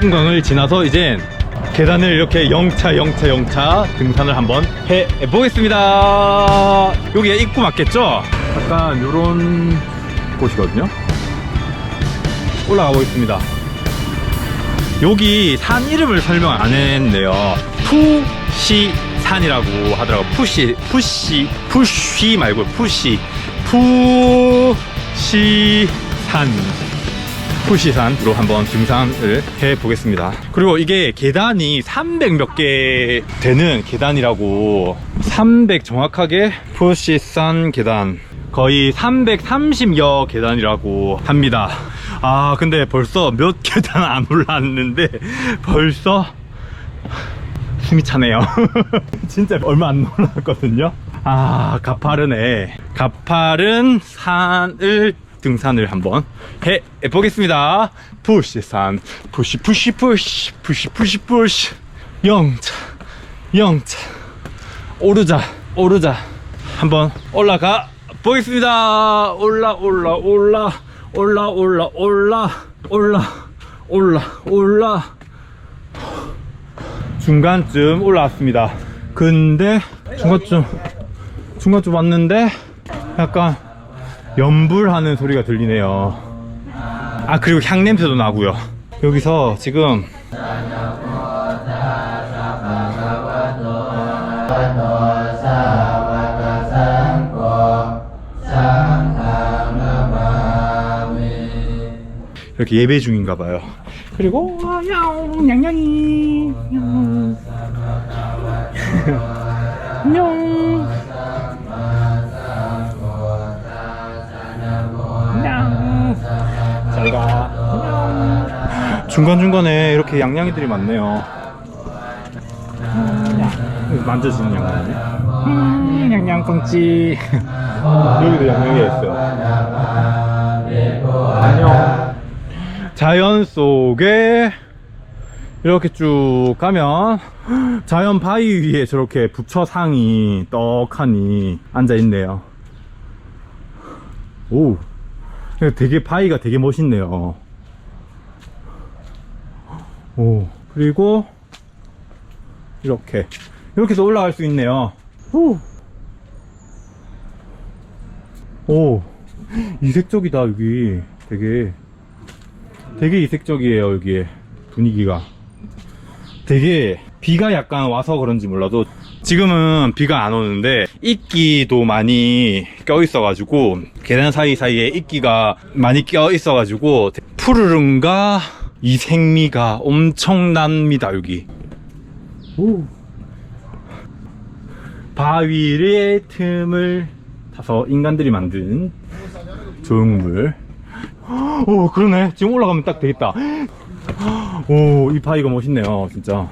입궁강을 지나서 이젠 계단을 이렇게 영차 영차 영차 등산을 한번 해 보겠습니다. 여기가 입구 맞겠죠? 약간 요런 곳이거든요. 올라가 보겠습니다. 여기 산 이름을 설명 안 했네요. 푸시산이라고 하더라고. 푸시, 푸시, 푸시 말고 푸시, 푸시산. 푸시산으로 한번 등산을 해 보겠습니다. 그리고 이게 계단이 300 몇 개 되는 계단이라고 300 정확하게 푸시산 계단 거의 330여 계단이라고 합니다. 아 근데 벌써 몇 계단 안 올랐는데 벌써 숨이 차네요. 진짜 얼마 안 올랐거든요. 아, 가파르네. 가파른 산을 등산을 한번 해 보겠습니다. 푸시산, 푸시, 푸시, 푸시, 푸시, 푸시, 푸시. 영차, 영차. 오르자, 오르자. 한번 올라가 보겠습니다. 올라, 올라, 올라, 올라, 올라, 올라, 올라, 올라, 올라. 중간쯤 올라왔습니다. 근데 중간쯤 중간쯤 왔는데 약간 연불하는 소리가 들리네요. 아 그리고 향 냄새도 나고요. 여기서 지금 이렇게 예배 중인가 봐요. 그리고 아, 야옹 냥냥이 냥. 냥. 중간중간에 이렇게 양양이들이 많네요. 음, 만져지는 양양이. 음, 양양꽁치. 여기도 양양이가 있어요. 안녕. 자연 속에 이렇게 쭉 가면 자연 바위 위에 저렇게 부처상이 떡하니 앉아 있네요. 오, 되게 바위가 되게 멋있네요. 오, 그리고 이렇게. 이렇게 해서 올라갈 수 있네요. 오, 오, 이색적이다 여기. 되게. 되게 이색적이에요 여기에. 분위기가. 되게 비가 약간 와서 그런지 몰라도 지금은 비가 안 오는데 이끼도 많이 껴 있어 가지고 계단 사이사이에 이끼가 많이 껴 있어 가지고 푸르른가 이 생미가 엄청납니다 여기. 오. 바위의 틈을 타서 인간들이 만든 조형물. 오 그러네. 지금 올라가면 딱 되겠다. 오 이 바위가 멋있네요 진짜.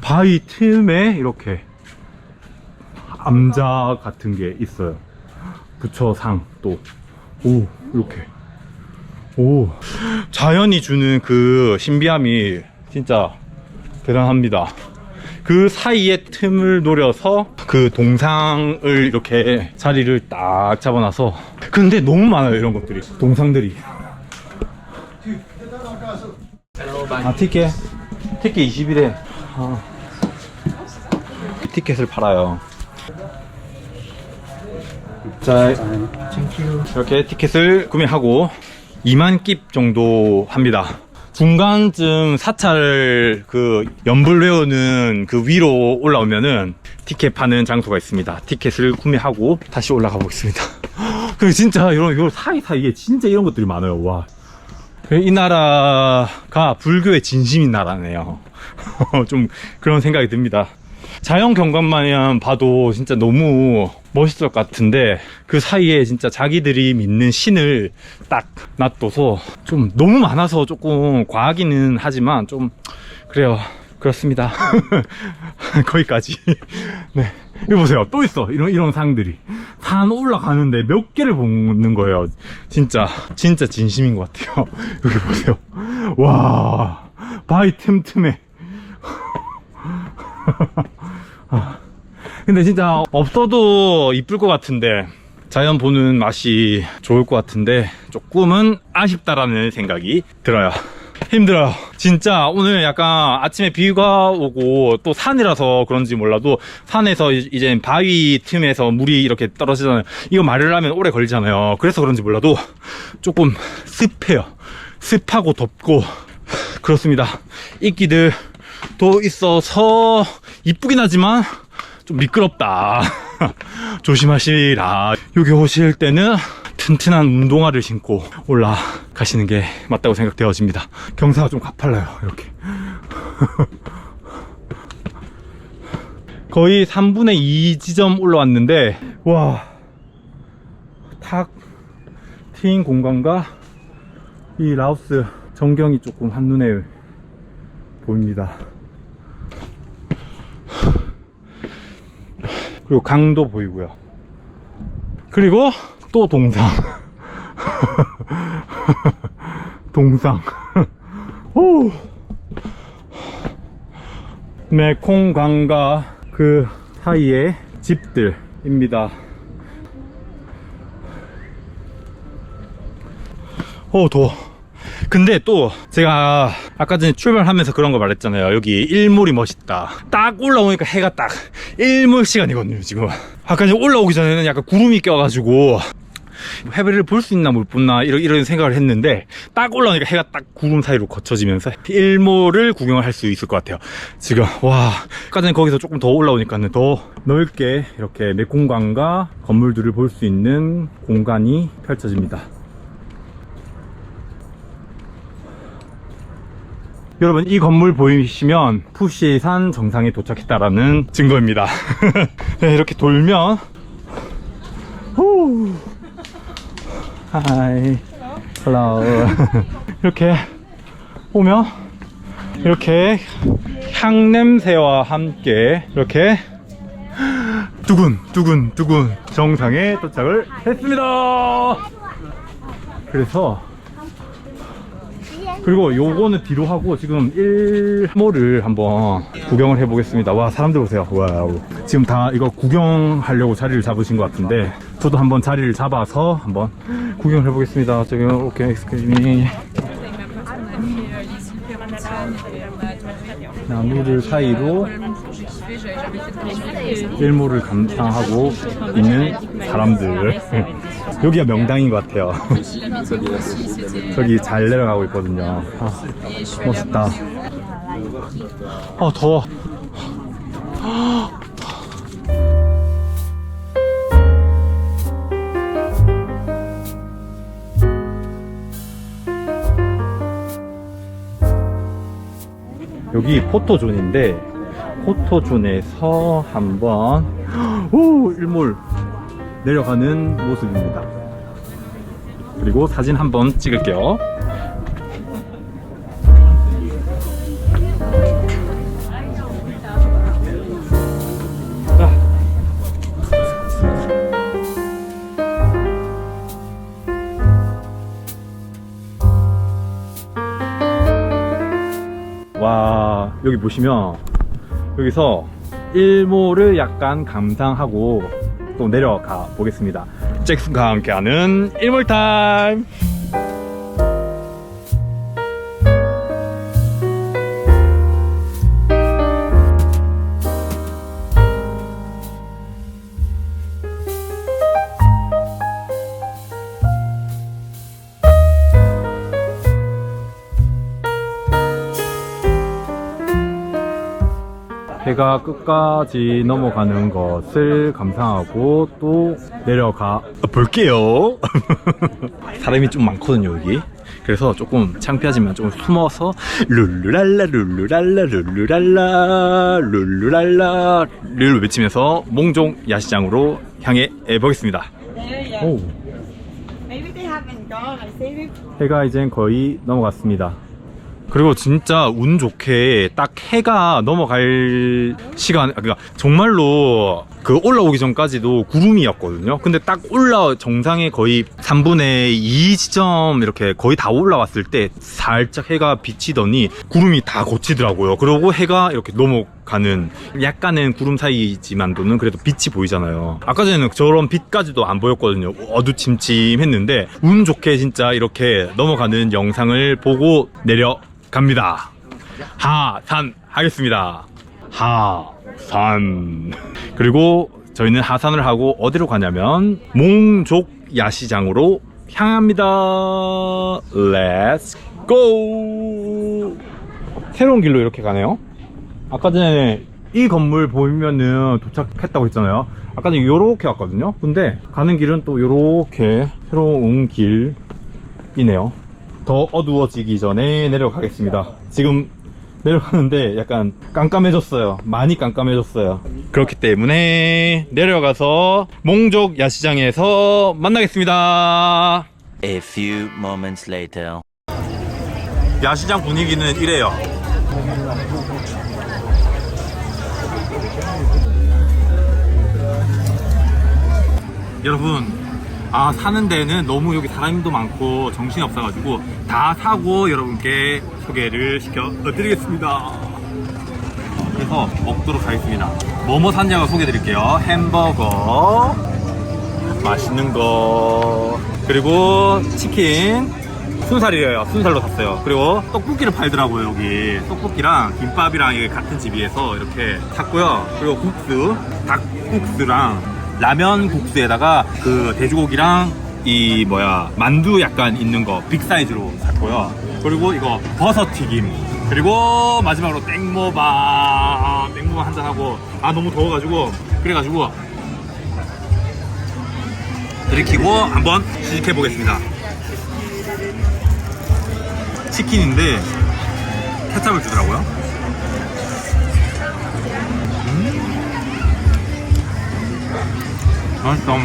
바위 틈에 이렇게 암자 같은 게 있어요. 부처상 또. 오 이렇게 오. 자연이 주는 그 신비함이 진짜 대단합니다. 그 사이에 틈을 노려서 그 동상을 이렇게 자리를 딱 잡아놔서 근데 너무 많아요 이런 것들이. 동상들이. 아 티켓. 티켓 20일에. 아. 티켓을 팔아요. 자 이렇게 티켓을 구매하고 2만 깁 정도 합니다 중간쯤 사찰 그 연불 외우는 그 위로 올라오면은 티켓 파는 장소가 있습니다. 티켓을 구매하고 다시 올라가 보겠습니다. 그 진짜 이런 요 사이 사이에 진짜 이런 것들이 많아요. 와. 이 나라가 불교의 진심인 나라네요. 좀 그런 생각이 듭니다. 자연 경관만 봐도 진짜 너무 멋있을 것 같은데 그 사이에 진짜 자기들이 믿는 신을 딱 놔둬서 좀 너무 많아서 조금 과하기는 하지만 좀 그래요. 그렇습니다. 거기까지. 네. 이거 보세요. 또 있어. 이런 이런 상들이. 산 올라가는데 몇 개를 보는 거예요. 진짜 진짜 진심인 것 같아요. 여기 보세요. 와. 바위 틈틈에 근데 진짜 없어도 이쁠 것 같은데 자연 보는 맛이 좋을 것 같은데 조금은 아쉽다라는 생각이 들어요 힘들어요. 진짜 오늘 약간 아침에 비가 오고 또 산이라서 그런지 몰라도 산에서 이- 이제 바위 틈에서 물이 이렇게 떨어지잖아요. 이거 마르려면 오래 걸리잖아요. 그래서 그런지 몰라도 조금 습해요. 습하고 덥고 그렇습니다. 이끼들 도 있어서 이쁘긴 하지만 좀 미끄럽다. 조심하시라. 여기 오실 때는 튼튼한 운동화를 신고 올라가시는 게 맞다고 생각되어집니다. 경사가 좀 가팔라요, 이렇게. 거의 3분의 2 지점 올라왔는데, 와, 탁 트인 공간과 이 라오스 전경이 조금 한눈에 보입니다. 그리고 강도 보이고요. 그리고 또 동상. 동상. 오. 메콩강과 그 사이의 집들입니다. 어, 더워. 근데 또 제가 아까 전에 출발하면서 그런 거 말했잖아요. 여기 일몰이 멋있다. 딱 올라오니까 해가 딱 일몰 시간이거든요, 지금. 아까 전에 올라오기 전에는 약간 구름이 껴가지고 해배를 볼 수 있나 못 보나 이런, 이런 생각을 했는데 딱 올라오니까 해가 딱 구름 사이로 거쳐지면서 일몰을 구경을 할 수 있을 것 같아요. 지금 와 아까 전에 거기서 조금 더 올라오니까는 더 넓게 이렇게 메콩강과 건물들을 볼 수 있는 공간이 펼쳐집니다. 여러분 이 건물 보이시면 푸시산 정상에 도착했다라는 증거입니다. 네, 이렇게 돌면 후. 하이 헬로 이렇게 오면 이렇게 향 냄새와 함께 이렇게 두근 두근 두근 정상에 도착을 했습니다. 그래서 그리고 요거는 뒤로 하고 지금 1모를 한번 구경을 해보겠습니다. 와 사람들 보세요. 와우. 지금 다 이거 구경하려고 자리를 잡으신 것 같은데 저도 한번 자리를 잡아서 한번 구경을 해보겠습니다. 저기 오케이 스크린이 나무들 사이로 일몰을 감상하고 있는 사람들 여기가 명당인 것 같아요. 저기 잘 내려가고 있거든요. 아, 멋있다. 아 더워. 여기 포토존인데 포토존에서 한번 오 일몰 내려가는 모습입니다. 그리고 사진 한번 찍을게요. 아. 와 여기 보시면 여기서 일몰을 약간 감상하고 또 내려가 보겠습니다. 잭슨과 함께하는 일몰 타임. 해가 끝까지 넘어가는 것을 감상하고 또 내려가 볼게요. 사람이 좀 많거든요, 여기. 그래서 조금 창피하지만 조금 숨어서 룰루랄라 룰루랄라 룰루랄라 룰루랄라를 외치면서 몽종 야시장으로 향해 보겠습니다. 오. Say they 해가 이젠 거의 넘어갔습니다. 그리고 진짜 운 좋게 딱 해가 넘어갈 시간, 아, 그러니까 정말로 그 올라오기 전까지도 구름이었거든요. 근데 딱 올라 정상에 거의 3분의 2 지점 이렇게 거의 다 올라왔을 때 살짝 해가 비치더니 구름이 다 고치더라고요. 그러고 해가 이렇게 넘어가는 약간은 구름 사이지만도는 그래도 빛이 보이잖아요. 아까 전에는 저런 빛까지도 안 보였거든요. 어두침침했는데 운 좋게 진짜 이렇게 넘어가는 영상을 보고 내려 갑니다. 하산 하겠습니다. 하산. 그리고 저희는 하산을 하고 어디로 가냐면 몽족 야시장으로 향합니다. Let's go. 새로운 길로 이렇게 가네요. 아까 전에 이 건물 보면은 도착했다고 했잖아요. 아까 전에 요렇게 왔거든요. 근데 가는 길은 또 요렇게 새로운 길이네요. 더 어두워지기 전에 내려가겠습니다. 지금 내려가는데 약간 깜깜해졌어요. 많이 깜깜해졌어요. 그렇기 때문에 내려가서 몽족 야시장에서 만나겠습니다. A few moments later. 야시장 분위기는 이래요. 여러분, 아, 사는 데는 너무 여기 사람도 많고 정신이 없어가지고 다 사고 여러분께 소개를 시켜 드리겠습니다. 그래서 먹도록 하겠습니다. 뭐뭐 샀냐고 소개해 드릴게요. 햄버거, 맛있는 거, 그리고 치킨, 순살이에요. 순살로 샀어요. 그리고 떡볶이를 팔더라고요, 여기. 떡볶이랑 김밥이랑 같은 집이에서 이렇게 샀고요. 그리고 국수, 닭국수랑 라면 국수에다가 그 돼지고기랑 이 뭐야 만두 약간 있는 거 빅 사이즈로 샀고요. 그리고 이거 버섯 튀김. 그리고 마지막으로 땡모바 땡모바 한잔 하고 아 너무 더워가지고 그래가지고 들이키고 한번 시식해 보겠습니다. 치킨인데 케찹을 주더라고요. 맛있어.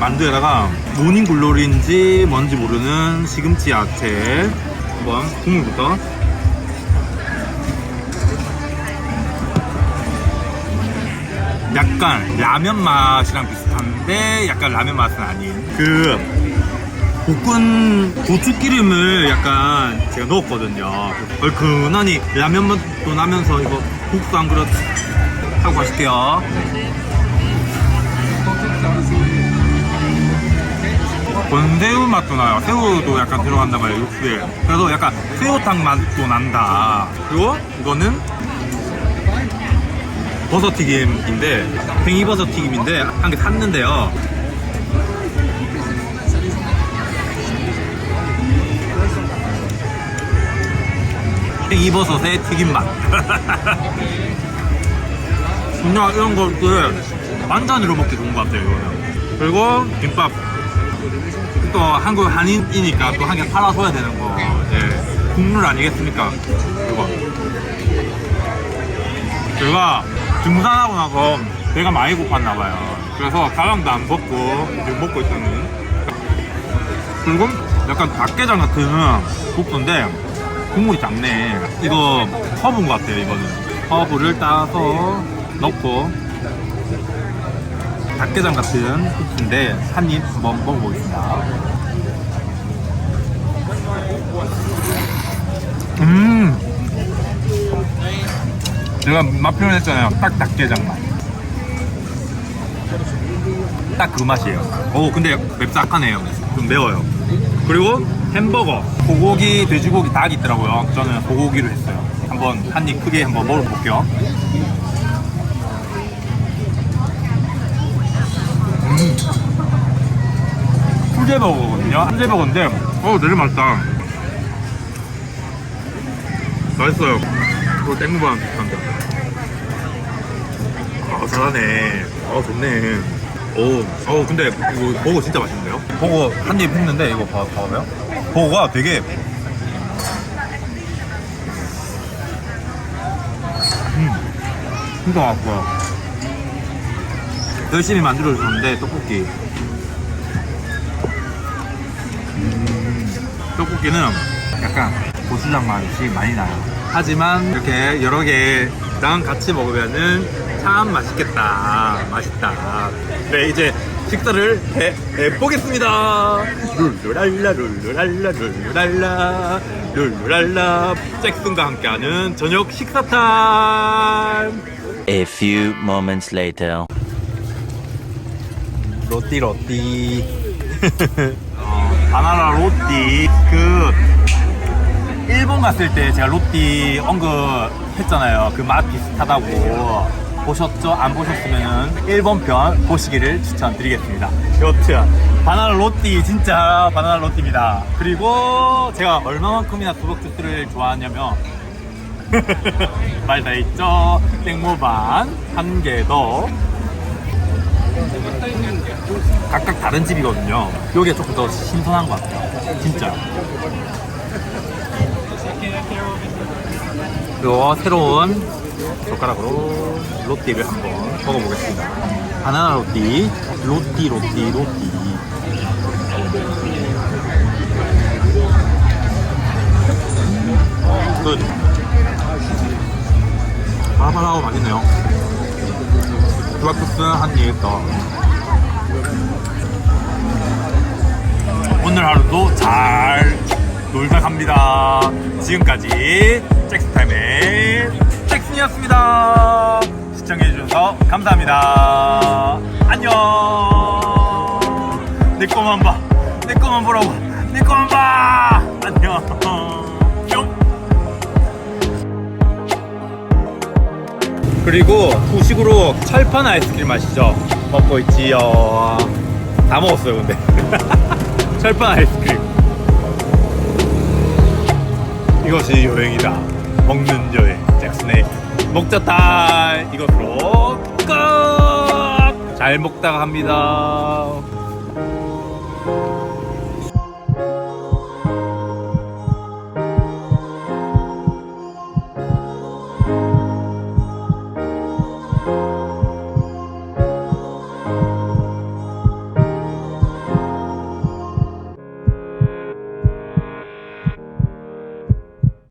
만두에다가 모닝글로리인지 뭔지 모르는 시금치 야채 한번 국물부터 약간 라면 맛이랑 비슷한데 약간 라면 맛은 아닌 그 볶은 고추기름을 약간 제가 넣었거든요. 얼큰하니 라면 맛도 나면서 이거 국수 한 그릇 하고 가실게요. 건새우 맛도 나요. 새우도 약간 들어간단 말이에요, 육수에. 그래서 약간 새우탕 맛도 난다. 그리고 이거는 버섯 튀김인데, 팽이버섯 튀김인데, 한 개 샀는데요. 팽이버섯의 튀김 맛. 그냥 이런 것들 반찬으로 먹기 좋은 것 같아요, 이거는. 그리고 김밥. 또 한국 한인이니까 또 한 개 팔아줘야 되는 거. 예. 국물 아니겠습니까? 이거. 제가 등산하고 나서 배가 많이 고팠나 봐요. 그래서 가방도 안 벗고 지금 먹고 있더니 그리고 약간 닭게장 같은 국수인데 국물이 작네. 이거 허브인 것 같아요, 이거는. 허브를 따서 넣고 닭게장 같은 국수인데 한 입 한번 먹어보겠습니다. 음, 제가 맛 표현했잖아요. 딱 닭게장 맛. 딱 그 맛이에요. 오, 근데 맵싹하네요. 좀 매워요. 그리고 햄버거, 소고기, 돼지고기 닭 있더라고요. 저는 소고기로 했어요. 한번 한 입 크게 한번 먹어볼게요. 수제버거거든요. 수제버거인데, 어, 되게 맛있다. 맛있어요. 이거 땡무방 비슷한다. 아, 잘하네. 아, 좋네. 오, 어, 근데 이거 버거 진짜 맛있는데요? 버거 한 입 했는데, 이거 봐, 봐봐요. 버거가 되게. 음, 진짜 맛있어요. 열심히 만들어주셨는데, 떡볶이. 떡볶이는 약간 고추장 맛이 많이 나요. 하지만 이렇게 여러 개랑 같이 먹으면은 참 맛있겠다. 맛있다. 네, 이제 식사를 해, 해보겠습니다. 룰루랄라, 룰루랄라, 룰루랄라, 룰루랄라. 잭슨과 함께하는 저녁 식사 타임. A few moments later. 로띠 로띠 어, 바나나 로띠 그 일본 갔을 때 제가 로띠 언급했잖아요. 그 맛 비슷하다고. 보셨죠? 안 보셨으면 일본 편 보시기를 추천드리겠습니다. 여튼 바나나 로띠 진짜 바나나 로띠입니다. 그리고 제가 얼마만큼이나 수박 주스를 좋아하냐면 말 다 있죠? 땡모반 한 개 더. 각각 다른 집이거든요. 여기가 조금 더 신선한 것 같아요. 진짜. 그리고 새로운 젓가락으로 로띠를 한번 먹어보겠습니다. 바나나 로띠, 로띠, 로띠, 로띠. 끝. 바삭바삭하고 맛있네요. 수박국수 한입 더. 오늘 하루도 잘 놀다 갑니다. 지금까지 잭스타임의 잭슨이었습니다. 시청해주셔서 감사합니다. 안녕. 내 거만 봐. 내 거만 보라고. 내 거만 봐. 안녕. 그리고 후식으로 철판 아이스크림 마시죠. 먹고 있지요. 다 먹었어요, 근데. 철판 아이스크림. 이것이 여행이다. 먹는 여행. 잭슨의 먹자다. 이것으로 끝! 잘 먹다가 합니다.